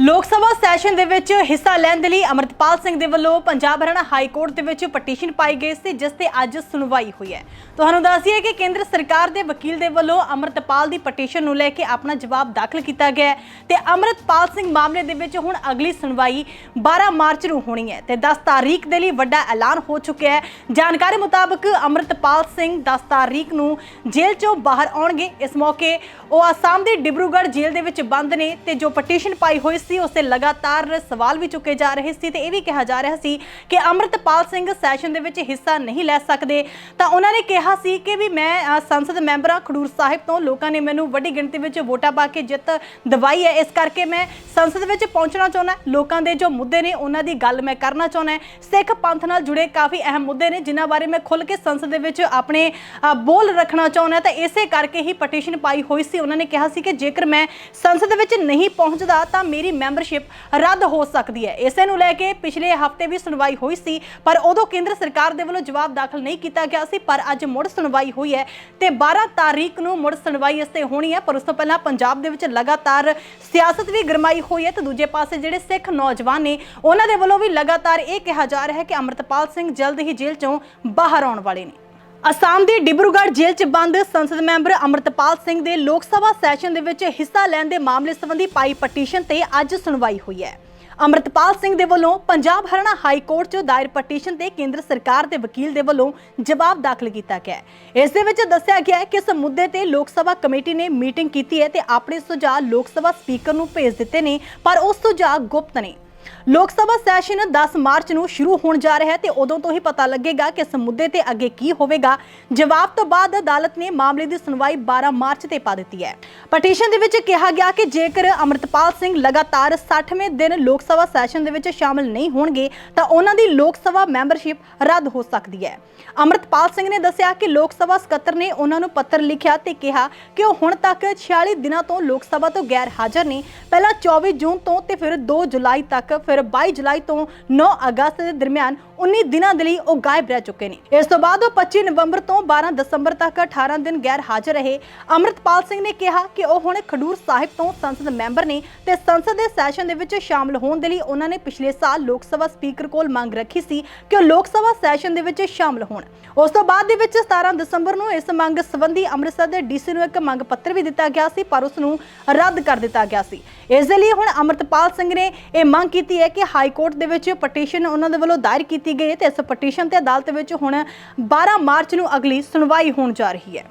ਲੋਕ ਸਭਾ ਸੈਸ਼ਨ ਦੇ ਵਿੱਚ ਹਿੱਸਾ ਲੈਣ ਦੇ ਲਈ ਅਮਰਤਪਾਲ ਸਿੰਘ ਦੇ ਵੱਲੋਂ ਪੰਜਾਬ ਹਰਿਆਣਾ ਹਾਈ ਕੋਰਟ ਦੇ ਵਿੱਚ ਪਟੀਸ਼ਨ ਪਾਈ ਗਈ ਸੀ, ਜਿਸ ਤੇ ਅੱਜ ਸੁਣਵਾਈ ਹੋਈ ਹੈ। ਤੁਹਾਨੂੰ ਦੱਸ ਦਈਏ ਕਿ ਕੇਂਦਰ ਸਰਕਾਰ ਦੇ ਵਕੀਲ ਦੇ ਵੱਲੋਂ ਅਮਰਤਪਾਲ ਦੀ ਪਟੀਸ਼ਨ ਨੂੰ ਲੈ ਕੇ ਆਪਣਾ ਜਵਾਬ ਦਾਖਲ ਕੀਤਾ ਗਿਆ ਹੈ ਤੇ ਅਮਰਤਪਾਲ ਸਿੰਘ ਮਾਮਲੇ ਦੇ ਵਿੱਚ ਹੁਣ ਅਗਲੀ ਸੁਣਵਾਈ 12 ਮਾਰਚ ਨੂੰ ਹੋਣੀ ਹੈ ਤੇ 10 ਤਾਰੀਖ ਦੇ ਲਈ ਵੱਡਾ ਐਲਾਨ ਹੋ ਚੁੱਕਿਆ ਹੈ। ਜਾਣਕਾਰੀ ਮੁਤਾਬਕ ਅਮਰਤਪਾਲ ਸਿੰਘ 10 ਤਾਰੀਖ ਨੂੰ ਜੇਲ੍ਹ ਚੋਂ ਬਾਹਰ ਆਉਣਗੇ। ਇਸ ਮੌਕੇ ਉਹ ਆਸਾਮ ਦੇ ਡਿਬਰੂਗੜ੍ਹ ਜੇਲ੍ਹ ਦੇ ਵਿੱਚ ਬੰਦ ਨੇ ਤੇ ਜੋ ਪਟੀਸ਼ਨ ਪਾਈ ਹੋਈ ਸੀ, ਉਸ ਤੇ ਲਗਾਤਾਰ ਸਵਾਲ ਵੀ ਚੁੱਕੇ ਜਾ ਰਹੇ ਸੀ ਤੇ ਇਹ ਵੀ ਕਿਹਾ ਜਾ ਰਿਹਾ ਸੀ ਕਿ ਅਮਰਤਪਾਲ ਸਿੰਘ ਸੈਸ਼ਨ ਦੇ ਵਿੱਚ ਹਿੱਸਾ ਨਹੀਂ ਲੈ ਸਕਦੇ। ਤਾਂ ਉਹਨਾਂ ਨੇ ਕਿਹਾ ਸੀ ਕਿ ਵੀ ਮੈਂ ਸੰਸਦ ਮੈਂਬਰ ਹਾਂ ਖਡੂਰ ਸਾਹਿਬ ਤੋਂ, ਲੋਕਾਂ ਨੇ ਮੈਨੂੰ ਵੱਡੀ ਗਿਣਤੀ ਵਿੱਚ ਵੋਟਾਂ ਪਾ ਕੇ ਜਿੱਤ ਦਿਵਾਈ ਹੈ। ਇਸ ਕਰਕੇ ਮੈਂ ਸੰਸਦ ਵਿੱਚ ਪਹੁੰਚਣਾ ਚਾਹੁੰਦਾ ਲੋਕਾਂ ਦੇ ਜੋ ਮੁੱਦੇ ਨੇ, ਉਹਨਾਂ ਦੀ ਗੱਲ ਮੈਂ ਕਰਨਾ ਚਾਹੁੰਦਾ ਸਿੱਖ ਪੰਥ ਨਾਲ ਜੁੜੇ ਕਾਫੀ ਅਹਿਮ ਮੁੱਦੇ ਨੇ, ਜਿਨ੍ਹਾਂ ਬਾਰੇ ਮੈਂ ਖੁੱਲ ਕੇ ਸੰਸਦ ਦੇ ਵਿੱਚ ਆਪਣੇ ਬੋਲ ਰੱਖਣਾ ਚਾਹੁੰਦਾ ਤਾਂ ਇਸੇ ਕਰਕੇ ਹੀ ਪਟੀਸ਼ਨ ਪਾਈ ਹੋਈ ਸੀ। ਉਹਨਾਂ ਨੇ ਕਿਹਾ ਸੀ ਕਿ ਜੇਕਰ ਮੈਂ ਸੰਸਦ ਵਿੱਚ ਨਹੀਂ ਪਹੁੰਚਦਾ, ਤਾਂ ਮੇਰੀ ਮੈਂਬਰਸ਼ਿਪ ਰੱਦ ਹੋ ਸਕਦੀ ਹੈ। ਇਸੇ ਨੂੰ ਲੈ ਕੇ ਪਿਛਲੇ ਹਫ਼ਤੇ ਵੀ ਸੁਣਵਾਈ ਹੋਈ ਸੀ, ਪਰ ਉਦੋਂ ਕੇਂਦਰ ਸਰਕਾਰ ਦੇ ਵੱਲੋਂ ਜਵਾਬ ਦਾਖਲ ਨਹੀਂ ਕੀਤਾ ਗਿਆ ਸੀ, ਪਰ ਅੱਜ ਮੁੜ ਸੁਣਵਾਈ ਹੋਈ ਹੈ ਤੇ 12 ਤਾਰੀਖ ਨੂੰ ਮੁੜ ਸੁਣਵਾਈ ਇਸ ਤੇ ਹੋਣੀ ਹੈ, ਪਰ ਉਸ ਤੋਂ ਪਹਿਲਾਂ ਪੰਜਾਬ ਦੇ ਵਿੱਚ ਲਗਾਤਾਰ ਸਿਆਸਤ ਵੀ ਗਰਮਾਈ ਹੋਈ ਹੈ ਤੇ ਦੂਜੇ ਪਾਸੇ ਜਿਹੜੇ ਸਿੱਖ ਨੌਜਵਾਨ ਨੇ, ਉਹਨਾਂ ਦੇ ਵੱਲੋਂ ਵੀ ਲਗਾਤਾਰ ਇਹ ਕਿਹਾ ਜਾ ਰਿਹਾ ਹੈ ਕਿ ਅਮਰਤਪਾਲ ਸਿੰਘ ਜਲਦ ਹੀ ਜੇਲ੍ਹ ਚੋਂ ਬਾਹਰ ਆਉਣ ਵਾਲੇ ਨੇ। ਅਸਾਮ ਦੇ ਡਿਬਰੂਗੜ੍ਹ ਜੇਲ੍ਹ 'ਚ ਬੰਦ ਸੰਸਦ ਮੈਂਬਰ ਅਮਰਤਪਾਲ ਸਿੰਘ ਦੇ ਲੋਕ ਸਭਾ ਸੈਸ਼ਨ ਦੇ ਵਿੱਚ ਹਿੱਸਾ ਲੈਣ ਦੇ ਮਾਮਲੇ ਸੰਬੰਧੀ ਪਾਈ ਪਟੀਸ਼ਨ ਤੇ ਅੱਜ ਸੁਣਵਾਈ ਹੋਈ ਹੈ। ਅਮਰਤਪਾਲ ਸਿੰਘ ਦੇ ਵੱਲੋਂ ਪੰਜਾਬ ਹਰਿਆਣਾ ਹਾਈ ਕੋਰਟ 'ਚ ਦਾਇਰ ਪਟੀਸ਼ਨ ਤੇ ਕੇਂਦਰ ਸਰਕਾਰ ਦੇ ਵਕੀਲ ਦੇ ਵੱਲੋਂ ਜਵਾਬ ਦਾਖਲ ਕੀਤਾ ਗਿਆ ਹੈ। ਇਸ ਦੇ ਵਿੱਚ ਦੱਸਿਆ ਗਿਆ ਹੈ ਕਿ ਇਸ ਮੁੱਦੇ ਤੇ ਲੋਕ ਸਭਾ ਕਮੇਟੀ ਨੇ ਮੀਟਿੰਗ ਕੀਤੀ ਹੈ ਤੇ ਆਪਣੇ ਸੁਝਾਅ ਲੋਕ ਸਭਾ ਸਪੀਕਰ ਨੂੰ ਭੇਜ ਦਿੱਤੇ ਨੇ, ਪਰ ਉਹ ਸੁਝਾਅ ਗੁਪਤ ਨੇ। ਲੋਕ ਸਭਾ ਸੈਸ਼ਨ 10 ਮਾਰਚ ਨੂੰ ਸ਼ੁਰੂ ਹੋਣ ਜਾ ਰਿਹਾ ਹੈ ਤੇ ਉਦੋਂ ਤੋਂ ਹੀ ਪਤਾ ਲੱਗੇਗਾ ਕਿ ਇਸ ਮੁੱਦੇ ਤੇ ਅੱਗੇ ਕੀ ਹੋਵੇਗਾ। ਜਵਾਬ ਤੋਂ ਬਾਅਦ ਅਦਾਲਤ ਨੇ ਮਾਮਲੇ ਦੀ ਸੁਣਵਾਈ 12 ਮਾਰਚ ਤੇ ਪਾ ਦਿੱਤੀ ਹੈ। ਪਟੀਸ਼ਨ ਦੇ ਵਿੱਚ ਕਿਹਾ ਗਿਆ ਕਿ ਜੇਕਰ ਅਮਰਤਪਾਲ ਸਿੰਘ ਲਗਾਤਾਰ 60ਵੇਂ ਦਿਨ ਲੋਕ ਸਭਾ ਸੈਸ਼ਨ ਦੇ ਵਿੱਚ ਸ਼ਾਮਲ ਨਹੀਂ ਹੋਣਗੇ, ਤਾਂ ਉਹਨਾਂ ਦੀ ਲੋਕ ਸਭਾ ਮੈਂਬਰਸ਼ਿਪ ਰੱਦ ਹੋ ਸਕਦੀ ਹੈ। ਅਮਰਤਪਾਲ ਸਿੰਘ ਨੇ ਦੱਸਿਆ ਕਿ ਲੋਕ ਸਭਾ ਸਕੱਤਰ ਨੇ ਉਹਨਾਂ ਨੂੰ ਪੱਤਰ ਲਿਖਿਆ ਤੇ ਕਿਹਾ ਕਿ ਉਹ ਹੁਣ ਤੱਕ 46 ਦਿਨਾਂ ਤੋਂ ਲੋਕ ਸਭਾ ਤੋਂ ਗੈਰ ਹਾਜ਼ਰ ਨੇ। ਪਹਿਲਾਂ 24 ਜੂਨ ਤੋਂ ਤੇ ਫਿਰ 2 ਜੁਲਾਈ ਤੱਕ ਤੱਕ ਫਿਰ 22 ਜੁਲਾਈ ਤੋਂ 9 ਅਗਸਤ ਦੇ ਦਰਮਿਆਨ 19 ਦਿਨਾਂ ਦੇ ਲਈ ਉਹ ਗਾਇਬ ਰਹਿ ਚੁੱਕੇ ਨੇ। ਇਸ ਤੋਂ ਬਾਅਦ ਉਹ 25 ਨਵੰਬਰ ਤੋਂ 12 ਦਸੰਬਰ ਤੱਕ 18 ਦਿਨ ਗੈਰ ਹਾਜ਼ਰ ਰਹੇ। ਅਮਰਤਪਾਲ ਸਿੰਘ ਨੇ ਕਿਹਾ ਕਿ ਉਹ ਹੁਣ ਖਡੂਰ ਸਾਹਿਬ ਤੋਂ ਸੰਸਦ ਮੈਂਬਰ ਨੇ ਤੇ ਸੰਸਦ ਦੇ ਸੈਸ਼ਨ ਦੇ ਵਿੱਚ ਸ਼ਾਮਲ ਹੋਣ ਦੇ ਲਈ ਉਹਨਾਂ ਨੇ ਪਿਛਲੇ ਸਾਲ ਲੋਕ ਸਭਾ ਸਪੀਕਰ ਕੋਲ ਮੰਗ ਰੱਖੀ ਸੀ ਕਿ ਉਹ ਲੋਕ ਸਭਾ ਸੈਸ਼ਨ ਦੇ ਵਿੱਚ ਸ਼ਾਮਲ ਹੋਣ। ਉਸ ਤੋਂ ਬਾਅਦ ਦੇ ਵਿੱਚ 17 ਦਸੰਬਰ ਨੂੰ ਇਸ ਮੰਗ ਸੰਬੰਧੀ ਅੰਮ੍ਰਿਤਸਰ ਦੇ ਡੀਸੀ ਨੂੰ ਇੱਕ ਮੰਗ ਪੱਤਰ ਵੀ ਦਿੱਤਾ ਗਿਆ ਸੀ ਪਰ ਉਸ ਨੂੰ ਰੱਦ ਕਰ ਦਿੱਤਾ ਗਿਆ ਸੀ। ਇਸ ਦੇ ਲਈ ਹੁਣ ਅਮਰਤਪਾਲ ਸਿੰਘ ਨੇ ਇਹ ਮੰਗ ਕੀਤੀ ਹੈ ਕਿ ਹਾਈ ਕੋਰਟ ਦੇ ਵਿੱਚ ਪਟੀਸ਼ਨ ਉਹਨਾਂ ਦੇ ਵੱਲੋਂ ਦਾਇਰ ਕੀਤੀ ਗਈ ਹੈ ਤੇ ਇਸ ਪਟੀਸ਼ਨ ਤੇ ਅਦਾਲਤ ਵਿੱਚ ਹੁਣ 12 ਮਾਰਚ ਨੂੰ ਅਗਲੀ ਸੁਣਵਾਈ ਹੋਣ ਜਾ ਰਹੀ ਹੈ।